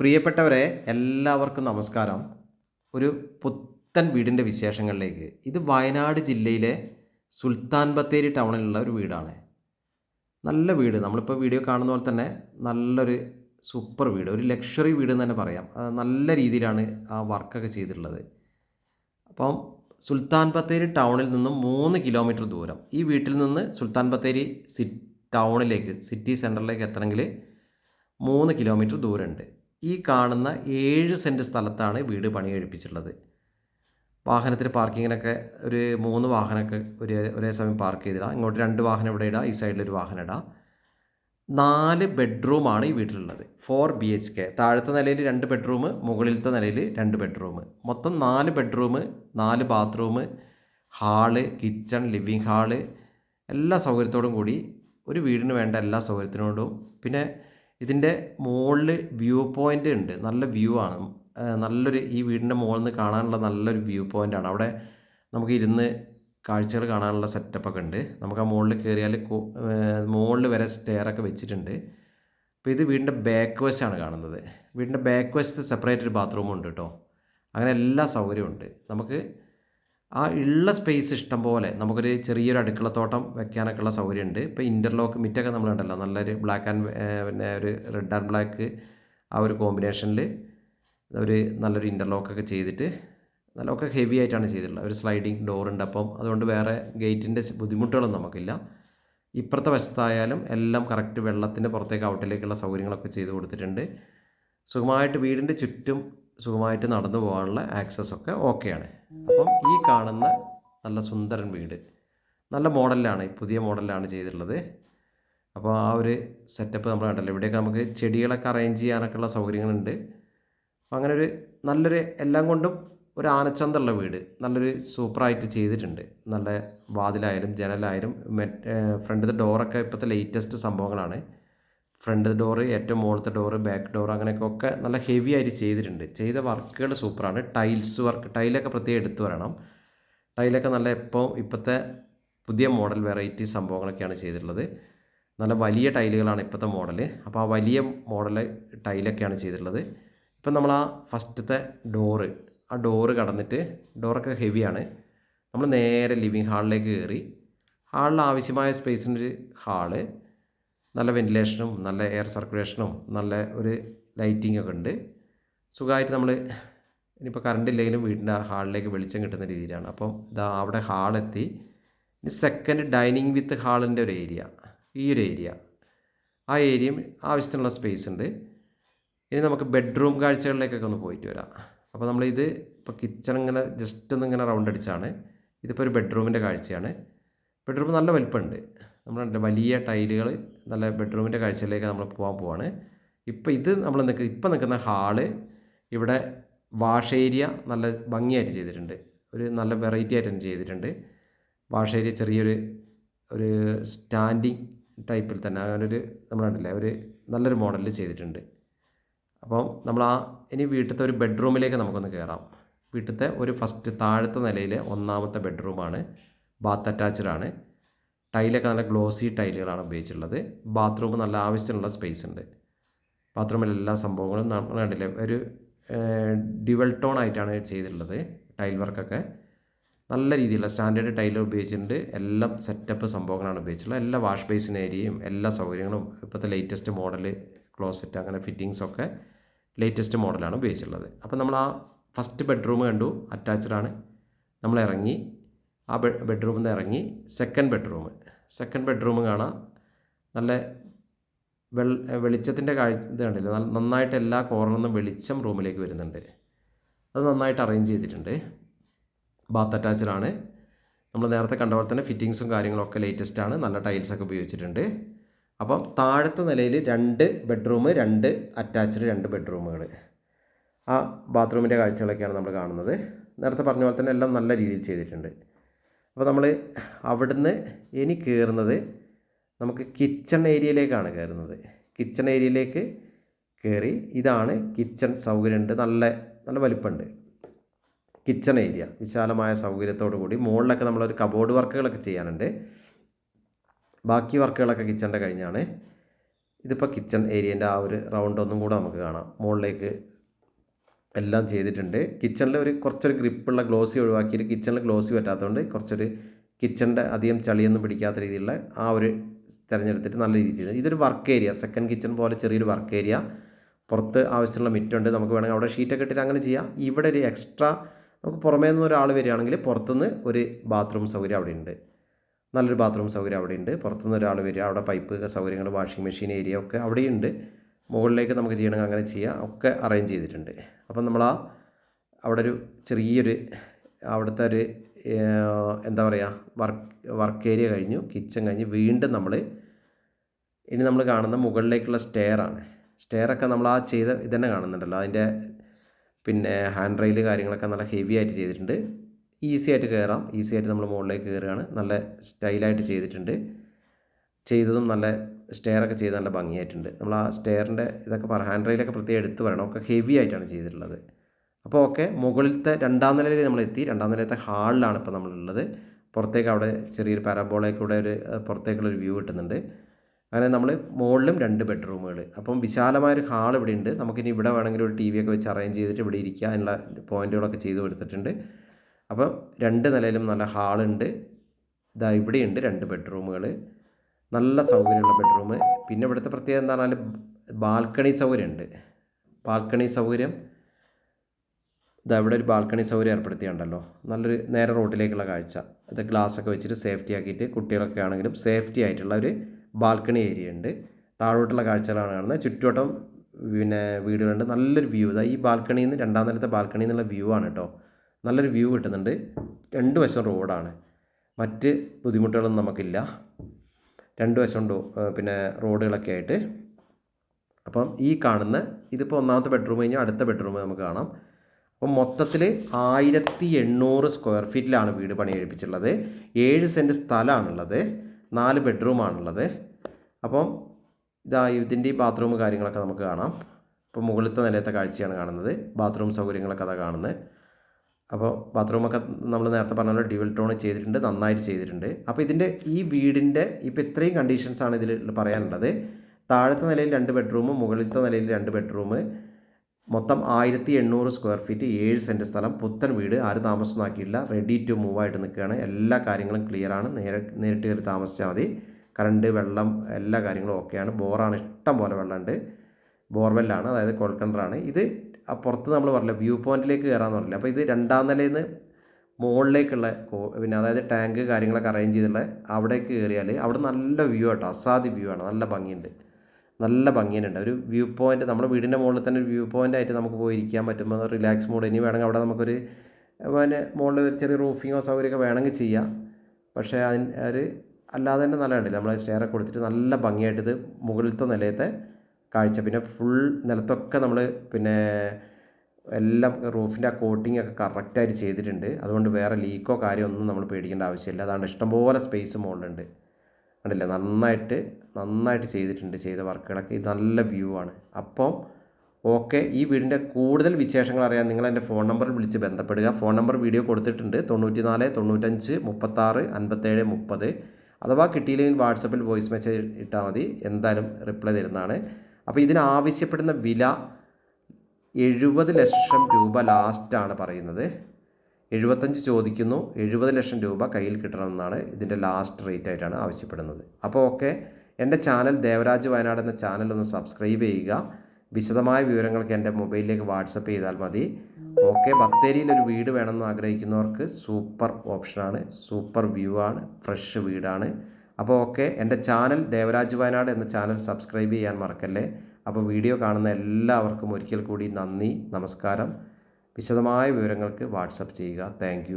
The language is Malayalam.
പ്രിയപ്പെട്ടവരെ എല്ലാവർക്കും നമസ്കാരം. ഒരു പുത്തൻ വീടിന്റെ വിശേഷങ്ങളിലേക്ക്. ഇത് വയനാട് ജില്ലയിലെ സുൽത്താൻ ബത്തേരി ടൗണിലുള്ള ഒരു വീടാണ്. നല്ല വീട്. നമ്മളിപ്പോൾ വീഡിയോ കാണുന്ന പോലെ തന്നെ നല്ലൊരു സൂപ്പർ വീട്. ഒരു ലക്ഷറി വീട് എന്ന് തന്നെ പറയാം. നല്ല രീതിയിലാണ് ആ വർക്കൊക്കെ ചെയ്തിട്ടുള്ളത്. അപ്പം സുൽത്താൻ ബത്തേരി ടൗണിൽ നിന്നും മൂന്ന് കിലോമീറ്റർ ദൂരം. ഈ വീട്ടിൽ നിന്ന് സുൽത്താൻ ബത്തേരി സി ടൗണിലേക്ക് സിറ്റി സെന്ററിലേക്ക് എത്തണമെങ്കിൽ മൂന്ന് കിലോമീറ്റർ ദൂരമുണ്ട്. ഈ കാണുന്ന ഏഴ് സെന്റ് സ്ഥലത്താണ് വീട് പണി കഴിപ്പിച്ചിട്ടുള്ളത് വാഹനത്തിന് പാർക്കിങ്ങിനൊക്കെ ഒരു മൂന്ന് വാഹനമൊക്കെ ഒരു ഒരേ സമയം പാർക്ക് ചെയ്തിടാം. ഇങ്ങോട്ട് രണ്ട് വാഹനം ഇവിടെ ഇടാം ഈ സൈഡിൽ ഒരു വാഹനം ഇടാം. നാല് ബെഡ്റൂമാണ് ഈ വീട്ടിലുള്ളത്. ഫോർ ബി എച്ച് കെ താഴത്തെ നിലയിൽ രണ്ട് ബെഡ്റൂം മുകളിലത്തെ നിലയിൽ രണ്ട് ബെഡ്റൂം. മൊത്തം നാല് ബെഡ്റൂം നാല് bathroom hall kitchen living hall എല്ലാ സൗകര്യത്തോടും കൂടി ഒരു വീടിന് വേണ്ട എല്ലാ സൗകര്യത്തിനോടും. പിന്നെ ഇതിന്റെ മുകളിൽ വ്യൂ പോയിന്റ് ഉണ്ട്. നല്ല വ്യൂ ആണ്. നല്ലൊരു ഈ വീടിന്റെ മുകളിൽ നിന്ന് കാണാനുള്ള നല്ലൊരു വ്യൂ പോയിന്റ് ആണ്. അവിടെ നമുക്ക് ഇരുന്ന് കാഴ്ചകൾ കാണാനുള്ള സെറ്റപ്പൊക്കെ ഉണ്ട്. നമുക്ക് ആ മുകളിൽ കയറിയാൽ മുകളിൽ വരെ സ്റ്റെയറൊക്കെ വെച്ചിട്ടുണ്ട്. അപ്പോൾ ഇത് വീടിന്റെ ബാക്ക് വശമാണ് കാണുന്നത്. വീടിന്റെ ബാക്ക് വശത്ത് സെപ്പറേറ്റ് ഒരു ബാത്റൂമും ഉണ്ട് കേട്ടോ അങ്ങനെ എല്ലാ സൗകര്യവും ഉണ്ട്. നമുക്ക് ആ ഉള്ള സ്പേസ് ഇഷ്ടം പോലെ നമുക്കൊരു ചെറിയൊരു അടുക്കളത്തോട്ടം വെക്കാനൊക്കെ ഉള്ള സൗകര്യമുണ്ട്. ഇപ്പോൾ ഇന്റർലോക്ക് മിറ്റൊക്കെ നമ്മൾ കണ്ടല്ലോ നല്ലൊരു ബ്ലാക്ക് ആൻഡ് പിന്നെ ഒരു റെഡ് ആൻഡ് ബ്ലാക്ക് ആ ഒരു കോമ്പിനേഷനിൽ ഒരു നല്ലൊരു ഇന്റർലോക്കൊക്കെ ചെയ്തിട്ട് നല്ലൊക്കെ ഹെവി ആയിട്ടാണ് ചെയ്തിട്ടുള്ളത്. ഒരു സ്ലൈഡിങ് ഉണ്ട് അപ്പം. അതുകൊണ്ട് വേറെ ഗേറ്റിന്റെ ബുദ്ധിമുട്ടുകളൊന്നും നമുക്കില്ല. ഇപ്പുറത്തെ വശത്തായാലും എല്ലാം കറക്റ്റ് വെള്ളത്തിന്റെ പുറത്തേക്ക് ഔട്ടിലേക്കുള്ള സൗകര്യങ്ങളൊക്കെ ചെയ്ത് കൊടുത്തിട്ടുണ്ട്. സുഖമായിട്ട് വീടിന്റെ ചുറ്റും സുഖമായിട്ട് നടന്നു പോകാനുള്ള ആക്സസ് ഒക്കെ ഓക്കെയാണ് അപ്പം ഈ കാണുന്ന നല്ല സുന്ദരൻ വീട് നല്ല മോഡലിലാണ് പുതിയ മോഡലിലാണ് ചെയ്തിട്ടുള്ളത്. അപ്പോൾ ആ ഒരു സെറ്റപ്പ് നമ്മൾ കണ്ടല്ലോ. ഇവിടെയൊക്കെ നമുക്ക് ചെടികളൊക്കെ അറേഞ്ച് ചെയ്യാനൊക്കെ ഉള്ള സൗകര്യങ്ങളുണ്ട്. അപ്പോൾ അങ്ങനെ ഒരു നല്ലൊരു എല്ലാം കൊണ്ടും ഒരു ആനച്ചന്തമുള്ള വീട് നല്ലൊരു സൂപ്പറായിട്ട് ചെയ്തിട്ടുണ്ട്. നല്ല വാതിലായാലും ജനലായാലും മറ്റ് ഫ്രണ്ടിലത്തെ ഡോറൊക്കെ ഇപ്പോഴത്തെ ലേറ്റസ്റ്റ് സംഭവങ്ങളാണ്. ഫ്രണ്ട് ഡോറ് ഏറ്റവും മുകളിലത്തെ ഡോറ് ബാക്ക് ഡോർ അങ്ങനെയൊക്കെ നല്ല ഹെവി ആയിട്ട് ചെയ്തിട്ടുണ്ട്. ചെയ്ത വർക്കുകൾ സൂപ്പറാണ്. ടൈൽസ് വർക്ക് ടൈലൊക്കെ പ്രത്യേകം എടുത്തു വരണം. ടൈലൊക്കെ നല്ല ഇപ്പോൾ ഇപ്പോഴത്തെ പുതിയ മോഡൽ വെറൈറ്റി സംഭവങ്ങളൊക്കെയാണ് ചെയ്തിട്ടുള്ളത്. നല്ല വലിയ ടൈലുകളാണ് ഇപ്പോഴത്തെ മോഡൽ അപ്പോൾ ആ വലിയ മോഡൽ ടൈലൊക്കെയാണ് ചെയ്തിട്ടുള്ളത്. ഇപ്പം നമ്മൾ ആ ഫസ്റ്റത്തെ ഡോറ് ആ ഡോറ് കടന്നിട്ട് ഡോറൊക്കെ ഹെവിയാണ് നമ്മൾ നേരെ ലിവിങ് ഹാളിലേക്ക് കയറി ഹാളിൽ ആവശ്യമായ സ്പേസിന്റെ ഒരു ഹാൾ നല്ല വെന്റിലേഷനും നല്ല എയർ സർക്കുലേഷനും നല്ല ഒരു ലൈറ്റിംഗ് ഒക്കെ ഉണ്ട്. സുഖമായിട്ട് നമ്മൾ ഇനിയിപ്പോൾ കറണ്ട് ഇല്ലെങ്കിലും വീടിന്റെ ഹാളിലേക്ക് വെളിച്ചം കിട്ടുന്ന രീതിയിലാണ്. അപ്പം ഇതാ അവിടെ ഹാളെത്തി ഇനി സെക്കൻഡ് ഡൈനിങ് വിത്ത് ഹാളിന്റെ ഒരു ഏരിയ ഈ ഒരു ഏരിയ ആ ഏരിയയും ആവശ്യത്തിനുള്ള സ്പേസ് ഉണ്ട്. ഇനി നമുക്ക് ബെഡ്റൂം കാഴ്ചകളിലേക്കൊക്കെ ഒന്ന് പോയിട്ട് വരാം. അപ്പോൾ നമ്മളിത് ഇപ്പോൾ കിച്ചൺ ഇങ്ങനെ ജസ്റ്റ് ഒന്ന് ഇങ്ങനെ റൗണ്ട് അടിച്ചാണ്. ഇതിപ്പോൾ ഒരു ബെഡ്റൂമിന്റെ കാഴ്ചയാണ്. ബെഡ്റൂം നല്ല വലിപ്പമുണ്ട്. നമ്മൾ വലിയ ടൈലുകൾ നല്ല ബെഡ്റൂമിന്റെ കാഴ്ചയിലേക്ക് നമ്മൾ പോകാൻ പോവാണ്. ഇപ്പോൾ ഇത് നമ്മൾ നിൽക്കുക ഇപ്പം നിൽക്കുന്ന ഹാൾ ഇവിടെ വാഷ് ഏരിയ നല്ല ഭംഗിയായിട്ട് ചെയ്തിട്ടുണ്ട്. ഒരു നല്ല വെറൈറ്റി ആയിട്ട് ചെയ്തിട്ടുണ്ട്. വാഷ് ഏരിയ ചെറിയൊരു ഒരു സ്റ്റാൻഡിങ് ടൈപ്പിൽ തന്നെ അങ്ങനെ ഒരു നമ്മൾ കണ്ടില്ലേ ഒരു നല്ലൊരു മോഡലിൽ ചെയ്തിട്ടുണ്ട്. അപ്പം നമ്മൾ ആ ഇനി വീട്ടിലത്തെ ഒരു ബെഡ്റൂമിലേക്ക് നമുക്കൊന്ന് കയറാം വീട്ടിലത്തെ ഒരു ഫസ്റ്റ് താഴത്തെ നിലയിലെ ഒന്നാമത്തെ ബെഡ്റൂമാണ്. ബാത്ത് അറ്റാച്ച്ഡ് ആണ് ടൈലൊക്കെ നല്ല ഗ്ലോസി ടൈലുകളാണ് ഉപയോഗിച്ചിട്ടുള്ളത്. ബാത്റൂം നല്ല ആവശ്യത്തിനുള്ള സ്പേസ് ഉണ്ട്. ബാത്റൂമിൽ എല്ലാ സംഭവങ്ങളും നമ്മൾ ഒരു ഡ്യുവൽ ടോൺ ആയിട്ടാണ് ചെയ്തിട്ടുള്ളത് ടൈൽ വർക്കൊക്കെ. നല്ല രീതിയിലുള്ള സ്റ്റാൻഡേർഡ് ടൈൽ ഉപയോഗിച്ചിട്ടുണ്ട്. എല്ലാം സെറ്റപ്പ് സംഭവങ്ങളാണ് ഉപയോഗിച്ചിട്ടുള്ളത്. എല്ലാ വാഷ് ബേസിൻ ഏരിയയും എല്ലാ സൗകര്യങ്ങളും ഇപ്പോഴത്തെ ലേറ്റസ്റ്റ് മോഡൽ ക്ലോസറ്റ് അങ്ങനെ ഫിറ്റിങ്സ് ഒക്കെ ലേറ്റസ്റ്റ് മോഡലാണ് ഉപയോഗിച്ചിട്ടുള്ളത്. അപ്പോൾ നമ്മൾ ആ ഫസ്റ്റ് ബെഡ്റൂം കണ്ടു അറ്റാച്ച്ഡാണ് നമ്മൾ ഇറങ്ങി ആ ബെഡ്റൂമിൽ നിന്ന് ഇറങ്ങി സെക്കൻഡ് ബെഡ്റൂം സെക്കൻഡ് ബെഡ്റൂം കാണാം. നല്ല വെൾ വെളിച്ചത്തിന്റെ കാഴ്ച ഇത് കണ്ടില്ല? നന്നായിട്ട് എല്ലാ കോർണറിൽ നിന്നും വെളിച്ചം റൂമിലേക്ക് വരുന്നുണ്ട്. അത് നന്നായിട്ട് അറേഞ്ച് ചെയ്തിട്ടുണ്ട്. ബാത്ത് അറ്റാച്ച്ഡ് ആണ് നമ്മൾ നേരത്തെ കണ്ട പോലെ തന്നെ ഫിറ്റിങ്സും കാര്യങ്ങളൊക്കെ ലേറ്റസ്റ്റ് ആണ്. നല്ല ടൈൽസൊക്കെ ഉപയോഗിച്ചിട്ടുണ്ട്. അപ്പം താഴത്തെ നിലയിൽ രണ്ട് ബെഡ്റൂം രണ്ട് അറ്റാച്ച്ഡ് രണ്ട് ബെഡ്റൂമുകൾ ആ ബാത്റൂമിന്റെ കാഴ്ചകളൊക്കെയാണ് നമ്മൾ കാണുന്നത്. നേരത്തെ പറഞ്ഞ പോലെ തന്നെ എല്ലാം നല്ല രീതിയിൽ ചെയ്തിട്ടുണ്ട്. അപ്പോൾ നമ്മൾ അവിടുന്ന് ഇനി കയറുന്നത് നമുക്ക് കിച്ചൺ ഏരിയയിലേക്കാണ് കയറുന്നത്. കിച്ചൺ ഏരിയയിലേക്ക് കയറി ഇതാണ് കിച്ചൺ സൗകര്യമുണ്ട്. നല്ല നല്ല വലിപ്പമുണ്ട്. കിച്ചൺ ഏരിയ വിശാലമായ സൗകര്യത്തോടു കൂടി. മുകളിലൊക്കെ നമ്മളൊരു കബോർഡ് വർക്കുകളൊക്കെ ചെയ്യാനുണ്ട്. ബാക്കി വർക്കുകളൊക്കെ കിച്ചണിന്റെ കഴിഞ്ഞാണ്. ഇതിപ്പോൾ കിച്ചൺ ഏരിയേന്റെ ആ ഒരു റൗണ്ട് ഒന്നും കൂടെ നമുക്ക് കാണാം. മുകളിലേക്ക് എല്ലാം ചെയ്തിട്ടുണ്ട്. കിച്ചണിൽ ഒരു കുറച്ചൊരു ഗ്രിപ്പുള്ള ഗ്ലോസി ഒഴിവാക്കിയിട്ട് കിച്ചണിൽ ഗ്ലോസി പറ്റാത്തതുകൊണ്ട് കുറച്ചൊരു കിച്ചണിന്റെ അധികം ചളിയൊന്നും പിടിക്കാത്ത രീതിയിലുള്ള ആ ഒരു തിരഞ്ഞെടുത്തിട്ട് നല്ല രീതിയിൽ ചെയ്തു. ഇതൊരു വർക്ക് ഏരിയ സെക്കൻഡ് കിച്ചൺ പോലെ ചെറിയൊരു വർക്ക് ഏരിയ. പുറത്ത് ആവശ്യമുള്ള മിറ്റുണ്ട്. നമുക്ക് വേണമെങ്കിൽ അവിടെ ഷീറ്റൊക്കെ ഇട്ടിട്ട് അങ്ങനെ ചെയ്യാം. ഇവിടെ ഒരു എക്സ്ട്രാ നമുക്ക് പുറമേ നിന്ന് ഒരാൾ വരികയാണെങ്കിൽ പുറത്തുനിന്ന് ഒരു ബാത്റൂം സൗകര്യം അവിടെ ഉണ്ട് നല്ലൊരു ബാത്റൂം സൗകര്യം അവിടെ ഉണ്ട് പുറത്തുനിന്ന് ഒരാൾ വരിക അവിടെ പൈപ്പ് സൗകര്യങ്ങൾ വാഷിംഗ് മെഷീൻ ഏരിയ ഒക്കെ അവിടെയുണ്ട്. മുകളിലേക്ക് നമുക്ക് ചെയ്യണമെങ്കിൽ അങ്ങനെ ചെയ്യാം. ഒക്കെ അറേഞ്ച് ചെയ്തിട്ടുണ്ട്. അപ്പം നമ്മൾ ആ അവിടെ ഒരു ചെറിയൊരു അവിടുത്തെ ഒരു എന്താ പറയുക വർക്ക് വർക്ക് ഏരിയ കഴിഞ്ഞു. കിച്ചൺ കഴിഞ്ഞ്. വീണ്ടും നമ്മൾ ഇനി നമ്മൾ കാണുന്ന മുകളിലേക്കുള്ള സ്റ്റെയറാണ് സ്റ്റെയർ ഒക്കെ നമ്മൾ ആ ചെയ്ത ഇതന്നെ കാണുന്നുണ്ടല്ലോ. അതിന്റെ പിന്നെ ഹാൻഡ് റെയിൽ കാര്യങ്ങളൊക്കെ നല്ല ഹെവി ആയിട്ട് ചെയ്തിട്ടുണ്ട്. ഈസി ആയിട്ട് കയറാം ഈസി ആയിട്ട് നമ്മൾ മുകളിലേക്ക് കയറുകയാണ് നല്ല സ്റ്റൈലായിട്ട് ചെയ്തിട്ടുണ്ട്. ചെയ്തതും നല്ല സ്റ്റെയറൊക്കെ ചെയ്ത് നല്ല ഭംഗിയായിട്ടുണ്ട്. നമ്മൾ ആ സ്റ്റെയറിന്റെ ഇതൊക്കെ ഹാൻഡ് റെയിലൊക്കെ പ്രത്യേകം എടുത്ത് പറയണം. ഒക്കെ ഹെവി ആയിട്ടാണ് ചെയ്തിട്ടുള്ളത്. അപ്പോൾ ഓക്കെ മുകളിലത്തെ രണ്ടാം നിലയിൽ നമ്മൾ എത്തി. രണ്ടാം നിലയത്തെ ഹാളിലാണ് ഇപ്പോൾ നമ്മളുള്ളത്. പുറത്തേക്ക് അവിടെ ചെറിയൊരു പാരാബോളയിൽ ഒരു പുറത്തേക്കുള്ളൊരു വ്യൂ കിട്ടുന്നുണ്ട്. അങ്ങനെ നമ്മൾ മുകളിലും രണ്ട് ബെഡ്റൂമുകൾ. അപ്പം വിശാലമായൊരു ഹാൾ ഇവിടെ ഉണ്ട്. നമുക്കിനി ഇവിടെ വേണമെങ്കിൽ ഒരു ടി വി ഒക്കെ വെച്ച് അറേഞ്ച് ചെയ്തിട്ട് ഇവിടെ ഇരിക്കുക എന്നുള്ള പോയിന്റുകളൊക്കെ ചെയ്തു കൊടുത്തിട്ടുണ്ട്. അപ്പം രണ്ട് നിലയിലും നല്ല ഹാളുണ്ട്. ഇതാ ഇവിടെയുണ്ട് രണ്ട് ബെഡ്റൂമുകൾ. നല്ല സൗകര്യമുള്ള ബെഡ്റൂം. പിന്നെ ഇവിടുത്തെ പ്രത്യേകത എന്താ പറഞ്ഞാൽ ബാൽക്കണി സൗകര്യമുണ്ട്. ബാൽക്കണി സൗകര്യം ഇതാ ഇവിടെ ഒരു ബാൽക്കണി സൗകര്യം ഏർപ്പെടുത്തിയുണ്ടല്ലോ നല്ലൊരു നേരെ റോഡിലേക്കുള്ള കാഴ്ച. ഇത് ഗ്ലാസ് ഒക്കെ വെച്ചിട്ട് സേഫ്റ്റി ആക്കിയിട്ട് കുട്ടികളൊക്കെ ആണെങ്കിലും സേഫ്റ്റി ആയിട്ടുള്ള ഒരു ബാൽക്കണി ഏരിയ ഉണ്ട്. താഴോട്ടുള്ള കാഴ്ചകളാണ് കാണുന്നത്. ചുറ്റുവട്ടം പിന്നെ വീടുകളുണ്ട്. നല്ലൊരു വ്യൂ. ഇതാ ഈ ബാൽക്കണിയിൽ നിന്ന് രണ്ടാം നിലത്തെ ബാൽക്കണി നിന്നുള്ള വ്യൂ ആണ് കേട്ടോ. നല്ലൊരു വ്യൂ കിട്ടുന്നുണ്ട്. രണ്ട് വശം റോഡാണ്. മറ്റ് ബുദ്ധിമുട്ടുകളൊന്നും നമുക്കില്ല. രണ്ട് വശം ഡോ പിന്നെ റോഡുകളൊക്കെ ആയിട്ട്. അപ്പം ഈ കാണുന്ന ഇതിപ്പോൾ ഒന്നാമത്തെ ബെഡ്റൂം കഴിഞ്ഞാൽ അടുത്ത ബെഡ്റൂം നമുക്ക് കാണാം. അപ്പം മൊത്തത്തിൽ ആയിരത്തി എണ്ണൂറ് സ്ക്വയർ ഫീറ്റിലാണ് വീട് പണി കഴിപ്പിച്ചുള്ളത് ഏഴ് സെന്റ് സ്ഥലമാണുള്ളത് നാല് ബെഡ്റൂമാണുള്ളത് അപ്പം ഇതാ ഇതിന്റെ ഈ ബാത്റൂം കാര്യങ്ങളൊക്കെ നമുക്ക് കാണാം. ഇപ്പോൾ മുകളിലത്തെ നിലയത്തെ കാഴ്ചയാണ് കാണുന്നത്. ബാത്റൂം സൗകര്യങ്ങളൊക്കെ അതാ കാണുന്നത്. അപ്പോൾ ബാത്റൂമൊക്കെ നമ്മൾ നേരത്തെ പറഞ്ഞ പോലെ ഡ്യുവൽ ടോൺ ചെയ്തിട്ടുണ്ട് നന്നായിട്ട് ചെയ്തിട്ടുണ്ട്. അപ്പോൾ ഇതിന്റെ ഈ വീടിന്റെ ഇപ്പോൾ ഇത്രയും കണ്ടീഷൻസാണ് ഇതിൽ പറയാനുള്ളത്. താഴത്തെ നിലയിൽ രണ്ട് ബെഡ്റൂം മുകളിലത്തെ നിലയിൽ രണ്ട് ബെഡ്റൂം മൊത്തം ആയിരത്തി എണ്ണൂറ് സ്ക്വയർ ഫീറ്റ് ഏഴ് സെന്റ് സ്ഥലം. പുത്തൻ വീട് ആരും താമസമാക്കിയില്ല റെഡി ടു മൂവ് ആയിട്ട് നിൽക്കുകയാണ്. എല്ലാ കാര്യങ്ങളും ക്ലിയർ ആണ്. നേരെ നേരിട്ട് കയറി താമസിച്ചാൽ മതി. കറണ്ട് വെള്ളം എല്ലാ കാര്യങ്ങളും ഓക്കെയാണ് ബോറാണ് ഇഷ്ടം പോലെ വെള്ളമുണ്ട്. ബോർവെല്ലാണ് അതായത് കൊൽക്കണ്ടറാണ് ഇത് ആ പുറത്ത് നമ്മൾ പറഞ്ഞില്ല വ്യൂ പോയിന്റിലേക്ക് കയറാമെന്ന് പറഞ്ഞില്ല. അപ്പോൾ ഇത് രണ്ടാം നിലയിൽ നിന്ന് മുകളിലേക്കുള്ള പിന്നെ അതായത് ടാങ്ക് കാര്യങ്ങളൊക്കെ അറേഞ്ച് ചെയ്തിട്ടുള്ള അവിടേക്ക് കയറിയാൽ അവിടെ നല്ല വ്യൂ ആട്ടോ അസാധ്യ വ്യൂ ആണ് നല്ല ഭംഗിയുണ്ട്. നല്ല ഭംഗിയുണ്ട്. ഒരു വ്യൂ പോയിന്റ് നമ്മുടെ വീടിന്റെ മുകളിൽ തന്നെ ഒരു വ്യൂ പോയിന്റ് ആയിട്ട് നമുക്ക് പോയി ഇരിക്കാൻ പറ്റുമ്പോൾ റിലാക്സ് മോഡ് ഇനി വേണമെങ്കിൽ അവിടെ നമുക്കൊരു പിന്നെ മുകളിൽ ഒരു ചെറിയ റൂഫിങ്ങോ സൗകര്യമൊക്കെ വേണമെങ്കിൽ ചെയ്യാം. പക്ഷേ അതിന് അല്ലാതെ തന്നെ നല്ല കണ്ടില്ല നമ്മൾ സ്റ്റെയറൊക്കെ കൊടുത്തിട്ട് നല്ല ഭംഗിയായിട്ട് ഇത് മുകളിലത്തെ നിലയത്തെ കാഴ്ച. പിന്നെ ഫുൾ നിലത്തൊക്കെ നമ്മൾ പിന്നെ എല്ലാം റൂഫിന്റെ ആ കോട്ടിംഗ് ഒക്കെ കറക്റ്റായിട്ട് ചെയ്തിട്ടുണ്ട്. അതുകൊണ്ട് വേറെ ലീക്കോ കാര്യമൊന്നും നമ്മൾ പേടിക്കേണ്ട ആവശ്യമില്ല. അതാണ്ട് ഇഷ്ടംപോലെ സ്പേസ് മുകളിലുണ്ട് കണ്ടില്ലേ? നന്നായിട്ട് നന്നായിട്ട് ചെയ്തിട്ടുണ്ട് ചെയ്ത വർക്കുകളൊക്കെ. ഇത് നല്ല വ്യൂ ആണ്. അപ്പം ഓക്കെ ഈ വീടിന്റെ കൂടുതൽ വിശേഷങ്ങൾ അറിയാൻ നിങ്ങൾ എന്റെ ഫോൺ നമ്പറിൽ വിളിച്ച് ബന്ധപ്പെടുക. ഫോൺ നമ്പർ വീഡിയോ കൊടുത്തിട്ടുണ്ട്. തൊണ്ണൂറ്റി നാല് തൊണ്ണൂറ്റഞ്ച് മുപ്പത്താറ് അൻപത്തേഴ് മുപ്പത്. അഥവാ കിട്ടിയില്ലെങ്കിൽ വാട്സപ്പിൽ വോയിസ് മെസ്സേജ് ഇട്ടാൽ മതി. എന്തായാലും റിപ്ലൈ തരുന്നതാണ്. അപ്പോൾ ഇതിനാവശ്യപ്പെടുന്ന വില എഴുപത് ലക്ഷം രൂപ ലാസ്റ്റാണ് പറയുന്നത്. എഴുപത്തഞ്ച് ചോദിക്കുന്നു. എഴുപത് ലക്ഷം രൂപ കയ്യിൽ കിട്ടണമെന്നാണ് ഇതിന്റെ ലാസ്റ്റ് റേറ്റ് ആയിട്ടാണ് ആവശ്യപ്പെടുന്നത്. അപ്പോൾ ഓക്കെ എന്റെ ചാനൽ ദേവരാജ് വയനാട് എന്ന ചാനൽ ഒന്ന് സബ്സ്ക്രൈബ് ചെയ്യുക. വിശദമായ വിവരങ്ങൾക്ക് എന്റെ മൊബൈലിലേക്ക് വാട്സപ്പ് ചെയ്താൽ മതി. ഓക്കെ ബത്തേരിയിൽ ഒരു വീട് വേണമെന്ന് ആഗ്രഹിക്കുന്നവർക്ക് സൂപ്പർ ഓപ്ഷനാണ് സൂപ്പർ വ്യൂ ആണ്. ഫ്രഷ് വീടാണ്. അപ്പോൾ ഓക്കെ എന്റെ ചാനൽ ദേവരാജ് വയനാട് എന്ന ചാനൽ സബ്സ്ക്രൈബ് ചെയ്യാൻ മറക്കല്ലേ. അപ്പോൾ വീഡിയോ കാണുന്ന എല്ലാവർക്കും ഒരിക്കൽ കൂടി നന്ദി നമസ്കാരം. വിശദമായ വിവരങ്ങൾക്ക് വാട്സപ്പ് ചെയ്യുക. താങ്ക്